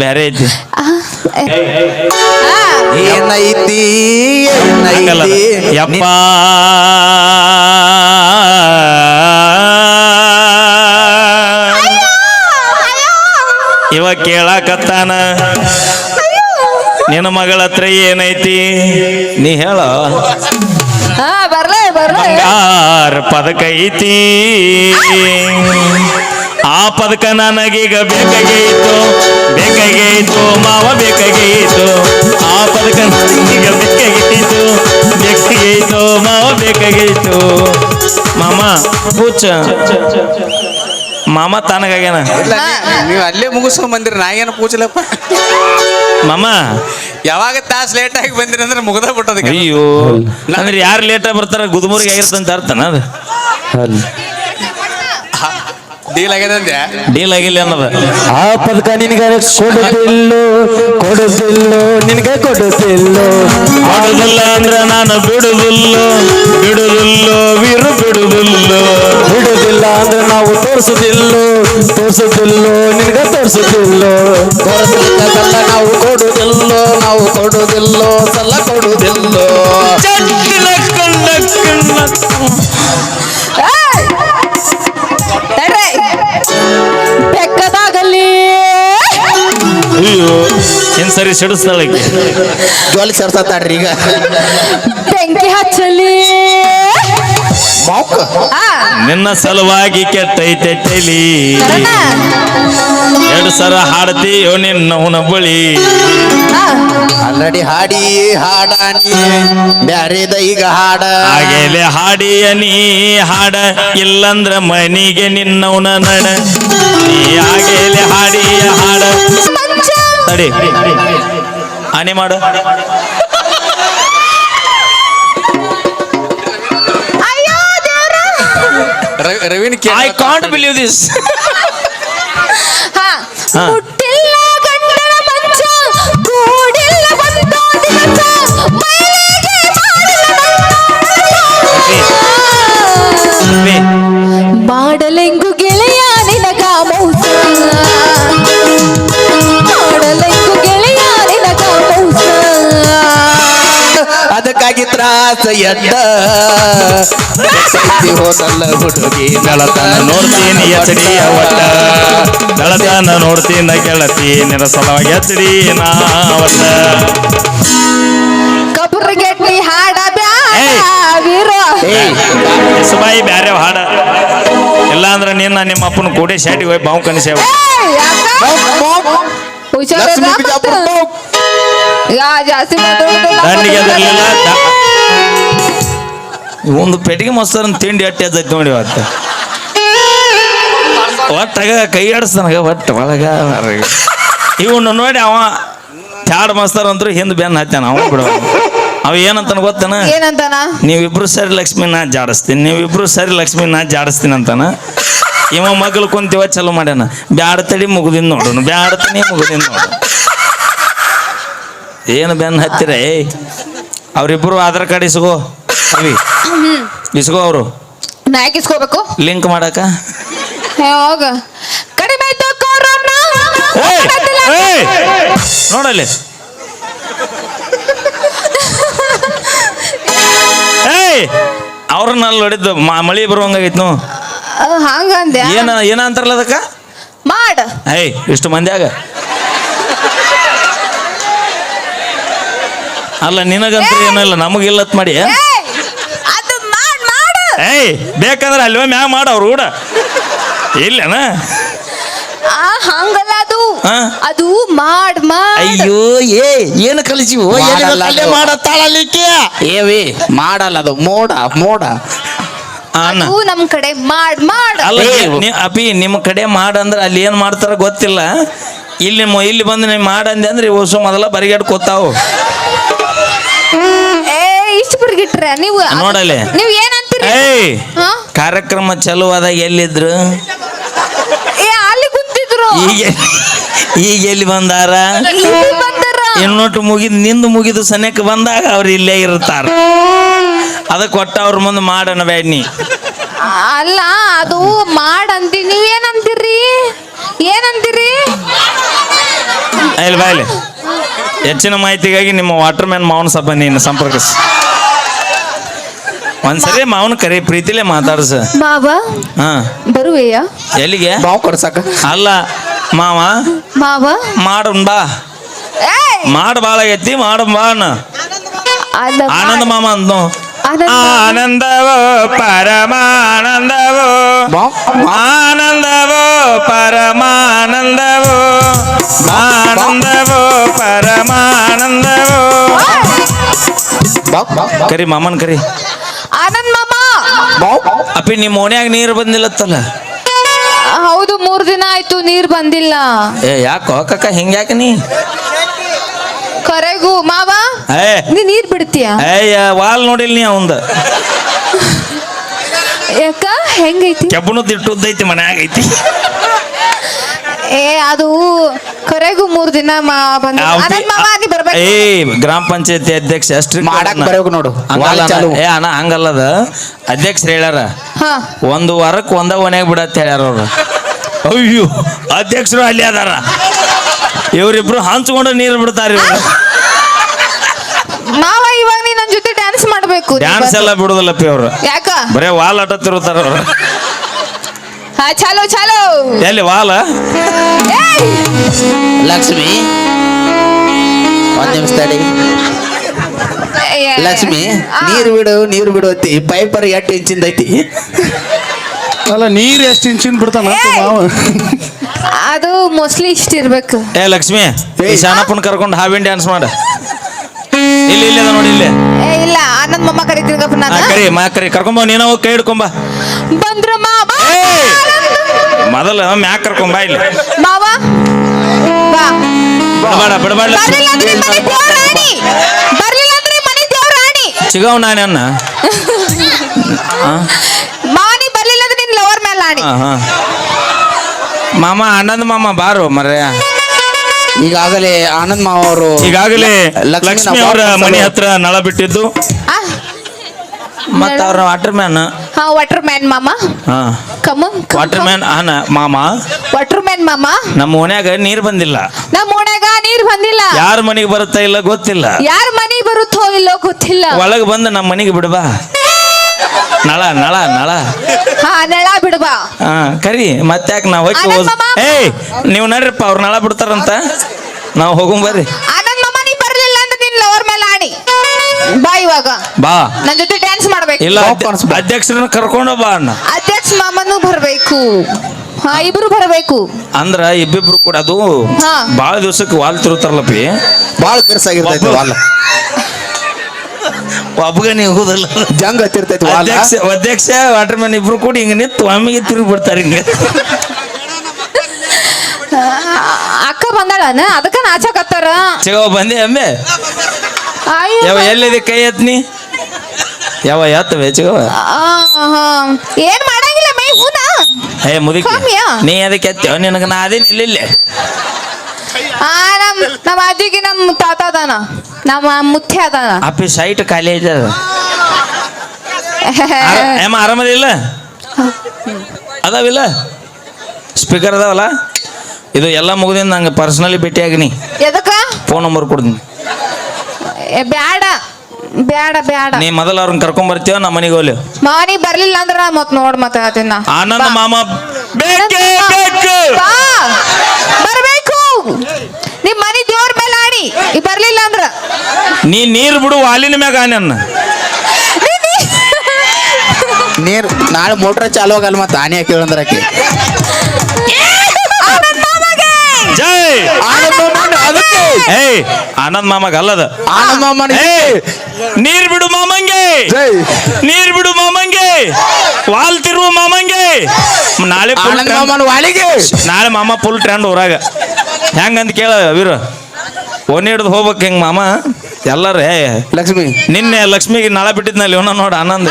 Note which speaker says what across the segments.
Speaker 1: ಐತಿ
Speaker 2: ಏನೈತಿ ಏನೈತಿ
Speaker 1: ಯಪ್ಪ. ಇವ ಕೇಳಾಕತ್ತಾನ. ನಿನ್ನ ಮಗಳ ಹತ್ರ ಏನೈತಿ? ನೀ ಹೇಳ.
Speaker 3: ಬರ್ಲೇ ಬರ್ಲೇ ಬರ್ಲೆ.
Speaker 1: ಬಂಗಾರ ಪದಕ ಐತಿ. ಆ ಪದಕ ನನಗೀಗ ಬೇಕಾಗೈತು ಬೇಕಾಗೈತು ಮಾವ ಬೇಕಾಗೈತು ಆ ಪದಕ ನನಗೀಗ ಬೇಕಾಗಿತ್ತು ಬೇಕಾಗೆ ಇತ್ತು ಮಾವ ಬೇಕಾಗೈತು ಮಾಮ ಹುಚ್ಚ ಮಾಮ ತನಗಾಗ್ಯಾನ?
Speaker 2: ಇಲ್ಲ ನೀವು ಅಲ್ಲೇ ಮುಗಿಸ್ಕೊಂಡ್ ಬಂದಿರ ನಾ ಏನು ಪೂಜಲಪ್ಪ
Speaker 1: ಮಾಮ.
Speaker 2: ಯಾವಾಗ ತಾಸ್ ಲೇಟ್ ಆಗಿ ಬಂದಿರಿ ಅಂದ್ರೆ ಮುಗ್ದ ಬಿಟ್ಟದಕ್ಕೆ
Speaker 1: ಅಯ್ಯೋ ಅಂದ್ರೆ ಯಾರು ಲೇಟಾಗಿ ಬರ್ತಾರ? ಗುದ್ಮೂರಿಗೆ ಆಗಿರ್ತಂತ ಅರ್ಥನ ಅದು?
Speaker 2: ಡೀಲ್
Speaker 1: ಆಗಿಲ್ಲ ಅನ್ನೋದು.
Speaker 4: ಆ ಪದಕ ನಿನಗೆ ಕೊಡುತ್ತಿಲ್ಲೋ ಕೊಡುತ್ತಿಲ್ಲೋ ನಿನಗೆ ಕೊಡುತ್ತಿಲ್ಲೋ
Speaker 1: ಮಾಡುದಿಲ್ಲ ಅಂದ್ರ ನಾನು ಬಿಡುದಿಲ್ಲೋ ಬಿಡುದಿಲ್ಲೋ ವೀರು ಬಿಡುದಿಲ್ಲೋ.
Speaker 4: ಬಿಡುದಿಲ್ಲ ಅಂದ್ರೆ ನಾವು ತೋರಿಸುದಿಲ್ಲೋ ತೋರಿಸುದಿಲ್ಲೋ ನಿನಗೆ ತೋರಿಸುದಿಲ್ಲೋ. ತೋರಿಸಲ್ಲ ನಾವು ಕೊಡುದಿಲ್ಲೋ ನಾವು ಕೊಡುದಿಲ್ಲೋ ಸಲ್ಲ ಕೊಡುದಿಲ್ಲೋ.
Speaker 1: ಕಣ್ಣ
Speaker 3: ಕಣ್ಣ.
Speaker 1: ಅಯ್ಯೋ. ಇನ್ ಸರಿ ಸಿಡಿಸ್ತಾಳಕ್ಕೆ?
Speaker 4: ಜೋಲಿ ಸೇರ್ಸತ್ತಾಡ್ರಿ ಈಗ.
Speaker 3: ಬೆಂಕಿ ಹಚ್ಚಲಿ.
Speaker 1: ನಿನ್ನ ಸಲುವಾಗಿ ಕೆಟ್ಟೈತೆ ತಲಿ. ಎರಡು ಸರ ಹಾಡ್ತೀಯೋ ನಿನ್ನವನ ಬಳಿ
Speaker 3: ಅಲ್ಲಡಿ
Speaker 4: ಆಲ್ರೆಡಿ ಹಾಡಿ ಹಾಡಾನಿ ಬ್ಯಾರೇದ ಈಗ ಹಾಡ.
Speaker 1: ಹಾಗೆಲೆ ಹಾಡಿಯ ನೀ ಹಾಡ ಇಲ್ಲಂದ್ರ ಮನಿಗೆ ನಿನ್ನವನ ನಡ. ನೀ ಹಾಗೆಲೆ ಹಾಡಿಯ ಹಾಡ. ತಡಿ ಆನೆ ಮಾಡು.
Speaker 2: ರವಿನ್
Speaker 1: ಐ ಕಾಂಟ್ ಬಿಲೀವ್ ದಿಸ್
Speaker 4: ಎಡ್ಡ ಸೈತಿ ಹೋದಲ್ಲ ಹುಡುಗಿ
Speaker 1: ನಳತನ ನೋಡ್ತೀನಿ ಎಚಡಿಯ ಒಟ್ಟ ನಳತನ ನೋಡ್ತೀನ ಗೆಳತಿ ನಿನ್ನ ಸಲುವಾಗಿ ಎಚಡಿ ನಾ ಒಟ್ಟ
Speaker 3: ಕಬ್ರಗೆಟ್ಟಿ ಹಾಡ. ವೀರ.
Speaker 1: ಸುಬಾಯಿ ಬ್ಯಾರೆ ಹಾಡ. ಇಲ್ಲ ಅಂದ್ರೆ ನಿನ್ನ ನಿಮ್ಮ ಅಪ್ಪನ ಕೂಡಿ ಶಾಟಿಗೆ ಹೋಗಿ ಬಾವು ಕನಿಸೇವ.
Speaker 3: ಯಾ ಜಾಸ್ತಿ
Speaker 1: ಅದರಲಿಲ್ಲ ಒಂದು ಪೆಟ್ಟಿಗೆ ಮೊಸರನ್ನ ತಿಂಡಿ ಅಟ್ಟಿ ಅಜ್ಜೈತಿ ನೋಡಿ ಅವತ್ತು ಒಟ್ಟಾಗ ಕೈ ಆಡಿಸ್ತಾನಾಗ ಒಟ್ಟು ಒಳಗ ಇವನ್ನ ಇವನು ನೋಡಿ ಅವ ಚಾಡ್ ಮಸ್ತರ್ ಅಂದ್ರು ಹಿಂದ್ ಬೆನ್ ಹತ್ತಾನ ಅವ ಬಿಡ ಅವ ಏನಂತಾನ ಗೊತ್ತಾನ?
Speaker 3: ಏನಂತಾನ?
Speaker 1: ನೀವಿಬ್ರು ಸರಿ ಲಕ್ಷ್ಮಿ ನಾ ಜಾಡಿಸ್ತೀನಿ ನೀವಿಬ್ರು ಸರಿ ಲಕ್ಷ್ಮಿ ನಾ ಜಾಡಿಸ್ತೀನಿ ಅಂತಾನ. ಇವ ಮಗಳು ಕುಂತಿವ ಚಲೋ ಮಾಡ್ಯಾನ. ಬ್ಯಾಡ ತಡಿ ಮುಗುದಿನ್ ನೋಡೋಣ ಬ್ಯಾಡ ತಡಿ ಮುಗುದಿನ್ ನೋಡು ಏನು ಬೆನ್ ಹತ್ತಿರ ಏಯ್. ಅವ್ರಿಬ್ರು ಆಧಾರ್ ಕಾರ್ಡ್ ಇಸ್ಕೋ. ಅವಿ ಇಸ್ಕೋ ಅವರು.
Speaker 3: ನಾ ಯಾಕೆ ಇಸ್ಕೋಬೇಕು
Speaker 1: ಲಿಂಕ್ ಮಾಡಕ
Speaker 3: ಯಾವಾಗ ಕಡಿಮೆ ಆಯ್ತು ಕೊರೋನಾ!
Speaker 1: ನೋಡಲ್ಲಿ. ಏಯ್ ಅವ್ರನ್ನ ಅಲ್ಲಿ ಹೊಡಿದ್ದು ಮ- ಮಳಿ ಬರುವಂಗಾಗಿತ್ತು ನೋ
Speaker 3: ಅಹ್, ಹಂಗಂದ್ಯಾ
Speaker 1: ಏನ ಏನ ಅಂತಾರಲ್ಲ ಅದಕ್ಕ?
Speaker 3: ಮಾಡ.
Speaker 1: ಏಯ್ ಇಷ್ಟು ಮಂದ್ಯಾಗ ಅಲ್ಲ ನಿನಗಂತೂ ಏನಲ್ಲ ನಮಗಿಲ್ಲತ್ ಮಾಡು
Speaker 3: ಏಯ್
Speaker 1: ಬೇಕಂದ್ರೆ ಅಲ್ಲಿ ಮ್ಯಾಗ ಮಾಡ ಅವ್ರು ಕೂಡ. ಇಲ್ಲನ?
Speaker 3: ಆ ಹಂಗಲ್ಲ ಅದು.
Speaker 1: ಹಾ?
Speaker 3: ಅದು ಮಾಡ್ ಮಾಡ್.
Speaker 4: ಅಯ್ಯೋ ಏ ಏನು ಕಲಿಸಿವು?
Speaker 2: ಮಾಡಲ್ಲ ಅದು.
Speaker 4: ಮಾಡತ್ತಾಳಲಿಕ್ಕೆ? ಏವಿ ಮಾಡಲ್ಲ ಅದು. ಮೋಡ ಮೋಡ.
Speaker 3: ಅದು ನಮ್ ಕಡೆ ಮಾಡ್ ಮಾಡ್.
Speaker 1: ಅಲ್ಲ
Speaker 4: ಏ,
Speaker 1: ನೀ- ಅಪಿ ನಿಮ್ಮ ಕಡೆ ಮಾಡಂದ್ರೆ ಅಲ್ಲಿ ಏನು ಮಾಡ್ತಾರ ಗೊತ್ತಿಲ್ಲ. ಇಲ್ಲಿ ಮೊ- ಇಲ್ಲಿ ಬಂದು ನೀವು ಮಾಡಂದೆ ಅಂದ್ರೆ ಓಸು ಮೊದಲ ಬರಿಗಾಡ್ ಕೂತಾವು.
Speaker 3: ಏ ಇಷ್ಟು ಬಿಡ್ಗಿಟ್ರೆ ನೀವು.
Speaker 1: ನೋಡಲೆ.
Speaker 3: ನೀವ್ ಏನಂತೀರಿ
Speaker 1: ಏಯ್
Speaker 3: ಹಾ?
Speaker 1: ಕಾರ್ಯಕ್ರಮ ಚಲೋ ಆದಾಗ ಎಲ್ಲಿದ್ರು?
Speaker 3: ಏ ಅಲ್ಲಿ ಕುಂತಿದ್ರು.
Speaker 1: ಈಗ ಈಗ ಎಲ್ಲಿ ಬಂದಾರ?
Speaker 3: ಇಲ್ಲಿ ಬಂದಾರ.
Speaker 1: ಇನ್ನೊಟ್ಟು ಮುಗಿದ್ ನಿಂದು ಮುಗಿದು ಸನೇಕ ಬಂದಾಗ ಅವ್ರು ಇಲ್ಲೇ ಇರ್ತಾರ. ಅದಕ್ಕೆ ಕೊಟ್ಟ ಅವ್ರ ಮುಂದೆ ಮಾಡಣ ಬೇಡ ನೀ
Speaker 3: ಅಲ್ಲ ಅದು ಮಾಡಂತಿ ನೀವೇನಂತೀರಿ? ನೀವ್ ಏನಂತೀರಿ?
Speaker 1: ಇಲ್ಲಿ ಬಾಯ್ಲಿ ಹೆಚ್ಚಿನ ಮಾಹಿತಿಗಾಗಿ ನಿಮ್ಮ ವಾಟರ್ ಮ್ಯಾನ್ ಮಾವನ ನೀನು ಸಂಪರ್ಕಿಸಿ. ಒಂದ್ಸರಿ ಮಾವನ ಕರಿ ಪ್ರೀತಿಲೇ ಮಾತಾಡ್ಸ.
Speaker 3: ಮಾವ?
Speaker 1: ಹಾ.
Speaker 3: ಬರುವೆಯಾ?
Speaker 1: ಎಲ್ಲಿಗೆ?
Speaker 4: ಬಾವು ಕೊಡ್ಸಕ
Speaker 1: ಅಲ್ಲ ಮಾವ.
Speaker 3: ಮಾವ?
Speaker 1: ಮಾಡೋಣ ಬಾ.
Speaker 3: ಏಯ್!
Speaker 1: ಮಾಡ್ ಬಾಳ ಎತ್ತಿ ಮಾಡ ಬಾ ಅನ್ನ.
Speaker 3: ಅಲ್ಲ
Speaker 1: ಆನಂದ ಮಾಮ
Speaker 3: ಮಾಮ.
Speaker 1: ಆನಂದವೋ ಪರಮಾನಂದವೋ. ಆನಂದವೋ ಪರಮಾನಂದವೋ. ಆನಂದವೋ ಪರಮಾನಂದವೋ. ಕರಿ ಮಾಮನ್ ಕರಿ. ಅಪ್ಪಿ ನಿಮ್ಮ ಓಣ್ಯಾಗ ನೀರು ಬಂದಿಲ್ಲತ್ತಲ್ಲ?
Speaker 3: ಹೌದು ಮೂರ್ ದಿನ ಆಯ್ತು ನೀರ್ ಬಂದಿಲ್ಲ.
Speaker 1: ಏ ಯಾಕೋ ಕಕ್ಕ ಹಿಂಗ್ಯಾಕ ನೀ?
Speaker 3: ಕರೆಗೂ ಮಾವ
Speaker 1: ಏ.
Speaker 3: ನೀ ನೀರ್ ಬಿಡ್ತೀಯ?
Speaker 1: ಏಯ್ಯ ವಾಲ್ ನೋಡಿಲ್ ನೀ ಅವಂದ?
Speaker 3: ಯಾಕ ಹೆಂಗೈತಿ?
Speaker 1: ಕೆಬ್ಬಣದ ಇಟ್ಟುದ್ದೈತಿ ಮನ್ಯಾಗ ಐತಿ
Speaker 3: ಏ ಅದು ಕರೆಗೂ ಮೂರ್ ದಿನ ಮಾ ಬಂದ ಆನಂದ್ ಮಾಮ ನೀ ಬರ್ಬೇಕು.
Speaker 1: ಏ ಗ್ರಾಮ ಪಂಚಾಯತಿ ಅಧ್ಯಕ್ಷ ಅಷ್ಟು
Speaker 4: ಮಾಡಕ್ ಬರೋಕ್ ನೋಡು.
Speaker 1: ಹಂಗಲ್ಲ
Speaker 4: ಚಾಲು.
Speaker 1: ಏ ಅಣ್ಣ ಹಂಗಲ್ಲದ. ಅಧ್ಯಕ್ಷರು ಹೇಳ್ಯಾರ.
Speaker 3: ಹಾ.
Speaker 1: ಒಂದು ವಾರಕ್ಕೆ ಒಂದ ಒನ್ಯಾಗ ಬಿಡತ್ ಹೇಳ್ಯಾರ ಅವ್ರು. ಅಯ್ಯೋ ಅಧ್ಯಕ್ಷರು ಅಲ್ಲಿ ಅದಾರ. ಇವರಿಬ್ರು ಹಂಚ್ಕೊಂಡು ನೀರು ಬಿಡ್ತಾರ
Speaker 3: ಮಾವ ಇವಾಗ ನೀ ನನ್ ಜೊತೆ ಡ್ಯಾನ್ಸ್ ಮಾಡ್ಬೇಕು ನೀ
Speaker 1: ಡ್ಯಾನ್ಸ್
Speaker 3: ಬಂದು.
Speaker 1: ಎಲ್ಲ ಬಿಡುದಿಲ್ಲಪ್ಪಿ ಅವ್ರು.
Speaker 3: ಯಾಕ?
Speaker 1: ಬರೇ ವಾಲ್ ಆಟ ತಿರುತ್ತಾರ ಅವ್ರು.
Speaker 3: ಹಾ ಚಾಲೋ ಚಾಲೋ
Speaker 1: ಎಲ್ಲಿ ವಾಲ
Speaker 3: ಏಯ್!
Speaker 4: ಲಕ್ಷ್ಮಿ ಒಂದ್ ನಿಮಿಷ ತಡಿ
Speaker 3: ಏ,
Speaker 4: ಲಕ್ಷ್ಮಿ
Speaker 3: ಆ,
Speaker 4: ನೀರು ಬಿಡು ನೀರು ಬಿಡು ಅತ್ತಿ ಪೈಪರ್ ಎಷ್ಟು ಇಂಚಿಂದ ಐತಿ
Speaker 5: ಅಲ್ಲ ನೀರ್ ಎಷ್ಟು ಇಂಚಿನ ಬಿಡ್ತಾನ ಮಾವ
Speaker 3: ಅದು ಮೋಸ್ಟ್ಲಿ ಇಷ್ಟ ಇರ್ಬೇಕು
Speaker 1: ಏ ಲಕ್ಷ್ಮಿ ಈ
Speaker 4: ಏಯ್.
Speaker 1: ಶಾನಪ್ಪನ ಕರ್ಕೊಂಡು ಹಾವಿನ ಡ್ಯಾನ್ಸ್ ಮಾಡ ಇಲ್ಲಿ ಇಲ್ಲಿ ಅದ ನೋಡಿ ಇಲ್ಲಿ.
Speaker 3: ಏ ಇಲ್ಲ ಆನಂದ್ ಮಮ್ಮ ಕರಿತೀನಿ ಗಪ್ಪ
Speaker 1: ಆ,
Speaker 3: ನಾನು.
Speaker 1: ಕರಿ ಮಾ ಕರಿ. ಕರ್ಕೊಂಬ ನೀನು ಹೋಗಿ ಕೈ ಹಿಡ್ಕೊಂಬ.
Speaker 3: ಬಂದ್ರ ಮಾವ
Speaker 1: ಏಯ್! ಮೊದಲು ಮ್ಯಾಕ್ ಕರ್ಕೊಂಬ ಇಲ್ಲಿ.
Speaker 3: ಮಾವ ಬಾ.
Speaker 1: ಬಿಡಬೇಡ ಬಿಡಬೇಡ
Speaker 3: ಬರ್ಲಿಲ್ಲ ಅಂದ್ರೆ ಮನೆ ದೇವ್ರ ರಾಣಿ ಬರ್ಲಿಲ್ಲ ಅಂದ್ರೆ ಮನೆ ದೇವ್ರ ರಾಣಿ
Speaker 1: ಚಿಗವ್ ನಾನೇ ಅನ್ನ
Speaker 3: ಮಾವ ನೀ ಬರ್ಲಿಲ್ಲ ಅಂದ್ರೆ ನಿನ್ ಲವರ್ ಮೇಲೆ ರಾಣಿ
Speaker 1: ಹಾ ಹಾ ಮಾಮ ಆನಂದ್ ಮಾಮ ಬಾರು ಮರ್ಯ
Speaker 4: ಈಗಾಗಲೇ ಆನಂದ್ ಮಾವ ಅವರು
Speaker 1: ಈಗಾಗಲೇ ಲಕ್ಷ್ಮಿ ಅವರ ಮನೆ ಹತ್ರ ನಳ ಬಿಟ್ಟಿದ್ದು.
Speaker 3: ಆ,
Speaker 1: ಮತ್ತ ಅವ್ರ ವಾಟರ್ ಮ್ಯಾನ್
Speaker 3: ಹಾ ವಾಟರ್ ಮ್ಯಾನ್ ಮಾಮ.
Speaker 1: ಹಾ.
Speaker 3: ಕಮ್
Speaker 1: ವಾಟರ್ ಮ್ಯಾನ್ ಆನ ಮಾಮ.
Speaker 3: ವಾಟರ್ ಮ್ಯಾನ್ ಮಾಮ.
Speaker 1: ನಮ್ಮ ಓಣ್ಯಾಗ ನೀರ್ ಬಂದಿಲ್ಲ.
Speaker 3: ನಮ್ಮ ಓಣ್ಯಾಗ ನೀರ್ ಬಂದಿಲ್ಲ.
Speaker 1: ಯಾರ ಮನೆಗೆ ಬರುತ್ತಾ ಇಲ್ಲ ಗೊತ್ತಿಲ್ಲ.
Speaker 3: ಯಾರ ಮನೆಗೆ ಬರುತ್ತೋ ಇಲ್ಲೋ ಗೊತ್ತಿಲ್ಲ.
Speaker 1: ಒಳಗೆ ಬಂದು ನಮ್ಮ ಮನೆಗೆ ಬಿಡಬಾ ನಳ ನಳ ನಳ.
Speaker 3: ಹಾ ನೆಳ ಬಿಡ್ಬಾ
Speaker 1: ಹಾ ಕರಿ ಮತ್ತ್ಯಾಕೆ ನಾವು ಹೋಗಿ ಓದ್
Speaker 3: ಮಾಮ.
Speaker 1: ಏಯ್ ನೀವು ನಡ್ರಿಪ್ಪ ಅವ್ರ ನಳ ಬಿಡ್ತಾರಂತ. ನಾವು ಹೋಗುಂ ಬರ್ರಿ.
Speaker 3: ಆನಂದ್ ಮಾಮ ನೀ ಬರ್ಲಿಲ್ಲ ಅಂದ್ರೆ ನಿನ್ ಲವರ್ ಮೇಲೆ ಆಣಿ ಬಾ ಇವಾಗ.
Speaker 1: ಬಾ.
Speaker 3: ನನ್ ಜೊತೆ ಡ್ಯಾನ್ಸ್ ಮಾಡ್ಬೇಕು.
Speaker 1: ಇಲ್ಲ ಅಧ್ಯ- ಅಧ್ಯಕ್ಷರನ್ನ ಕರ್ಕೊಂಡು ಬಾ ಅಣ್ಣ.
Speaker 3: ಅಧ್ಯಕ್ಷ ಮಾಮನು ಬರ್ಬೇಕು. ಹಾ ಇಬ್ರು ಬರ್ಬೇಕು.
Speaker 1: ಅಂದ್ರ ಇಬ್ಬಿಬ್ರು ಕೂಡ ಅದು
Speaker 3: ಹಾ.
Speaker 1: ಬಾಳ ದಿವ್ಸಕ್ಕೆ ವಾಲ್ ತಿರುತ್ತಾರಲ್ಲಪ್ಪಿ
Speaker 4: ಬಾಳ ಬಿರ್ಸಾಗಿರ್ತೈತೆ ವಾಲ್.
Speaker 1: ಒಬ್ಬಗ ನೀವು ಹೋದಲ್ಲ.
Speaker 4: ಜಂಗ್ ಹತ್ತಿರ್ತೈತಿ
Speaker 1: ಅಧ್ಯಕ್ಷ ಅಧ್ಯಕ್ಷ ವಾಟರ್ ಮ್ಯಾನ್ ಇಬ್ರು ಕೂಡ ಹಿಂಗ ನಿಂತು ಒಮ್ಮಿಗೆ ತಿರುಗಿ ಬಿಡ್ತಾರೆ ಹಿಂಗ.
Speaker 3: ಅಕ್ಕ ಬಂದಾಳನ? ಅದಕ್ಕ ನಾಚಕತ್ತಾರ
Speaker 1: ಚಿಗವ ಬಂದೆ ಅಮ್ಮೆ.
Speaker 3: ಅಯ್ಯೋ.
Speaker 1: ಯಾವ ಎಲ್ಲಿದೆ ಕೈ ಎತ್ನಿ? ಯಾವ ಎತ್ತವೆ ಚಿಗವ
Speaker 3: ಆಹಾ. ಏನ್ ಮಾಡಂಗಿಲ್ಲ ಮೈ ಹೂನ?
Speaker 1: ಏ ಮುದುಕಿ? ನೀ ಅದಕ್ಕೆ ಎತ್ತೇವ ನಿನಗ ನಾ ಅದೇ ನಿಲ್ಲಿಲ್ಲ
Speaker 3: ಆ ನಮ್ ನಮ್ಮ ಅಜ್ಜಿಗೆ ನಮ್ಮ ತಾತ ಅದಾನ. ನಮ್ಮ ಮುತ್ತೆ ಅದಾನ.
Speaker 1: ಅಪ್ಪಿ ಸೈಟ್ ಖಾಲಿ ಐತೆ ಅದು ಇಲ್ಲ? ಆರಾಮದಿಲ್ಲ ಅದಾವಿಲ್ಲ? ಸ್ಪೀಕರ್ ಅದಾವಲ್ಲ? ಇದು ಎಲ್ಲ ಮುಗಿದಿಂದ ನಂಗೆ ಪರ್ಸನಲಿ ಆಗಿನಿ
Speaker 3: ಎದಕ್ಕ?
Speaker 1: ಫೋನ್ ನಂಬರ್ ಕೊಡ್ತೀನಿ.
Speaker 3: ಏ, ಬ್ಯಾಡ. ಬ್ಯಾಡ ಬ್ಯಾಡ.
Speaker 1: ನೀ ಮೊದಲು ಅವ್ರನ್ನ ಕರ್ಕೊಂಡ್ ಬರ್ತೀವ ನಮ್ಮ ಮನೆಗೆ ಹೋಗ್ಲಿ.
Speaker 3: ಮಾನಿ ಬರ್ಲಿಲ್ಲ ಅಂದ್ರೆ ಮತ್ತೆ ನೋಡ್ ಮತ್ತ
Speaker 1: ಆನಂದ ಮಾಮ ಬೇಕೇ ಬೇಕು.
Speaker 3: ಬಾ. ಬರ್ಬೇಕು. ನಿಮ್ ಮನಿ ದೇವ್ರ ಮೇಲೆ ಆಡಿ. ಈ ಬರ್ಲಿಲ್ಲ ಅಂದ್ರ.
Speaker 1: ನೀ ನೀರ್ ಬಿಡು ವಾಲಿನ ಮ್ಯಾಗ ಆನೆನ್ನ
Speaker 4: ನೀರ್ ನಾಳೆ ಮೋಟ್ರ್ ಚಾಲು ಆಗಲ್ಲ ಮತ್ತೆ ಆನೆ ಕೇಳಂದ್ರ ಆಕಿ.
Speaker 3: ಮಾಮಗೆ.
Speaker 1: ಜೈ!
Speaker 4: ಆನಂದ ಮಾಮನ ಅದಕ್ಕೆ.
Speaker 1: ಏಯ್ ಆನಂದ್ ಮಾಮಗ ಅಲ್ಲದ.
Speaker 4: ಆನಂದ್ ಮಾಮನ
Speaker 1: ಏಯ್ ನೀರ್ ಬಿಡು ಮಾಮಂಗೆ.
Speaker 4: ಜೈ.
Speaker 1: ನೀರ್ ಬಿಡು ಮಾಮಂಗೆ. ವಾಲ್ ತಿರುವ ಮಾಮಂಗೆ. ನಾಳೆ full
Speaker 4: ಆನಂದ್
Speaker 1: trend-
Speaker 4: ಮಾಮನ ವಾಳಿಗೆ
Speaker 1: ನಾಳೆ ಮಾಮ ಫುಲ್ ಟ್ರೆಂಡ್ ಊರಾಗ. ಹೆಂಗಂತ ಕೇಳ ವೀರ. ಒನ್ ಹಿಡ್ದು ಹೋಗ್ಬೇಕು ಹೆಂಗ್ ಮಾಮ. ಎಲ್ಲರೂ ಏ
Speaker 4: ಲಕ್ಷ್ಮಿ.
Speaker 1: ನಿನ್ನೆ ಲಕ್ಷ್ಮಿಗೆ ನಳ ಬಿಟ್ಟಿದ್ನಲ್ಲಿ ಇವನ ನೋಡ ಆನಂದ್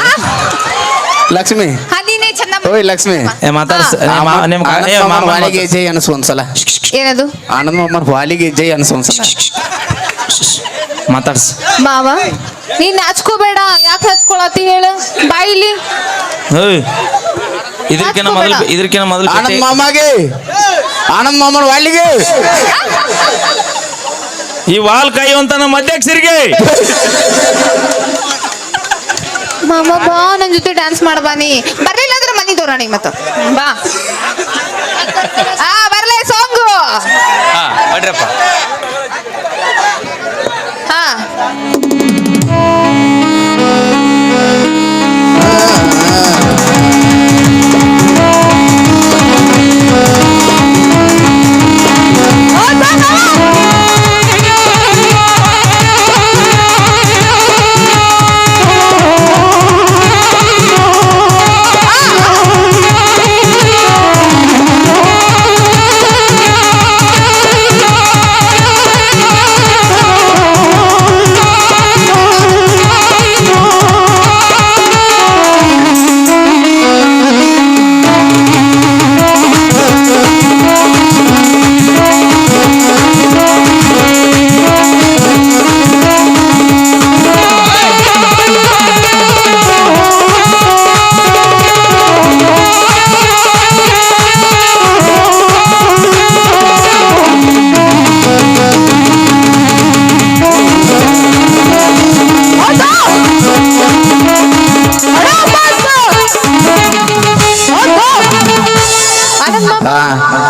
Speaker 4: ಲಕ್ಷ್ಮಿ.
Speaker 3: ಹದಿನೇ ಚಂದ
Speaker 4: ಓಯ್ ಲಕ್ಷ್ಮಿ.
Speaker 1: ಏ ಮಾತಾಡ್ಸ ಏ, ಮಾ- ನಿಮ್ ಕ-
Speaker 4: ಆನಂದ್
Speaker 1: ಏ,
Speaker 4: ಮಾಮನ
Speaker 1: ಮಾಮ
Speaker 4: ವಾಲಿಗೆ ಜೈ ಅನಿಸು ಒಂದ್ಸಲ
Speaker 3: ಏನದು?
Speaker 4: ಆನಂದ್ ಮಾಮನ ವಾಲಿಗೆ ಜೈ ಅನಿಸು ಒಂದ್ಸಲ
Speaker 1: ಮಾತಾಡ್ಸ
Speaker 3: ಮಾವ ನೀನ್ ನಾಚ್ಕೋಬೇಡ ಯಾಕೆ ಹಚ್ಕೊಳತಿ ಹೇಳು? ಬಾಯಿಲಿ
Speaker 1: ಹೇಯ್ ಇದ್ರಕಿನ ಮೊದಲು ಇದಕ್ಕಿನ ಮೊದಲು
Speaker 4: ಆನಂದ್ ಮಾಮಗೆ. ಆನಂದ್ ಮಾಮನ ವಾಲಿಗೆ.
Speaker 1: ಈ ವಾಲ್ ಕಾಯುವಂತ ನಮ್ಮ ಅಧ್ಯಕ್ಷರಿಗೆ.
Speaker 3: ಮಾಮ ಬಾ ನನ್ ಜೊತೆ ಡ್ಯಾನ್ಸ್ ಮಾಡ್ಬಾ ನೀ. ಬರ್ಲಿಲ್ಲ ಅಂದ್ರೆ ಮನಿ ತೋರಣ ಮತ್ತೆ. ಬಾ. ಆ ಬರ್ಲೇ ಸಾಂಗು.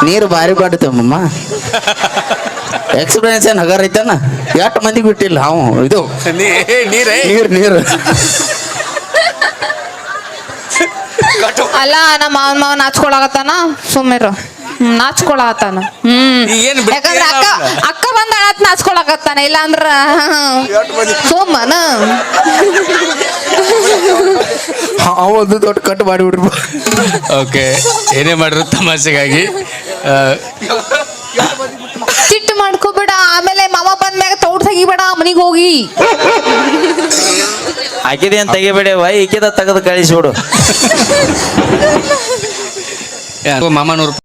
Speaker 4: ನೀರು ಭಾರಿ ಬಾಡುತ್ತಮ್ಮ ಎಕ್ಸ್ಪೀರಿಯನ್ಸ್ ಏನ್ ಹಗಾರ ಐತನ? ಎಷ್ಟು ಮಂದಿಗೆ ಬಿಟ್ಟಿಲ್ಲ ಅವು ಇದು.
Speaker 2: ನೀರೇ?
Speaker 4: ನೀರು ನೀರು.
Speaker 3: ಅಲ್ಲ ನಮ್ಮ ಮಾವನ್ ಮಾವನ್ ಹಚ್ಕೊಳಕತ್ತಾನ? ಸುಮ್ಮಿರು ಹ್ಮ್, ನಾಚ್ಕೊಳಕತ್ತಾನ ಹ್ಮ್
Speaker 2: ಏನ್
Speaker 3: ಯಾಕಂದ್ರ ಅಕ್ಕ? ಅಕ್ಕ ಬಂದ ಅಳತ್ ನಾಚ್ಕೊಳಕತ್ತಾನ ಇಲ್ಲ ಅಂದ್ರ ಸುಮ್ಮನ.
Speaker 4: ಒಂದು ದೊಡ್ಡ ಕಟ್ ಮಾಡಿಬಿಡ್ರಿ
Speaker 2: ಓಕೆ ಏನೇ ಮಾಡಿದ್ರು ತಮಾಷೆಗಾಗಿ. ಆ,
Speaker 3: ಸಿಟ್ಟು ಮಾಡ್ಕೋಬೇಡ ಆಮೇಲೆ ಮಾವ ಬಂದ್ಮ್ಯಾಗ ತೌಡ್ ತೆಗಿಬೇಡ ಮನಿಗ್ ಹೋಗಿ.
Speaker 1: ಹಾಕಿದೆ ಅಂತ ವೈ ಈಕಿದ ತೆಗೆದು ಕಳಿಸ್ಬಿಡು.
Speaker 2: ಮಾಮನೂರು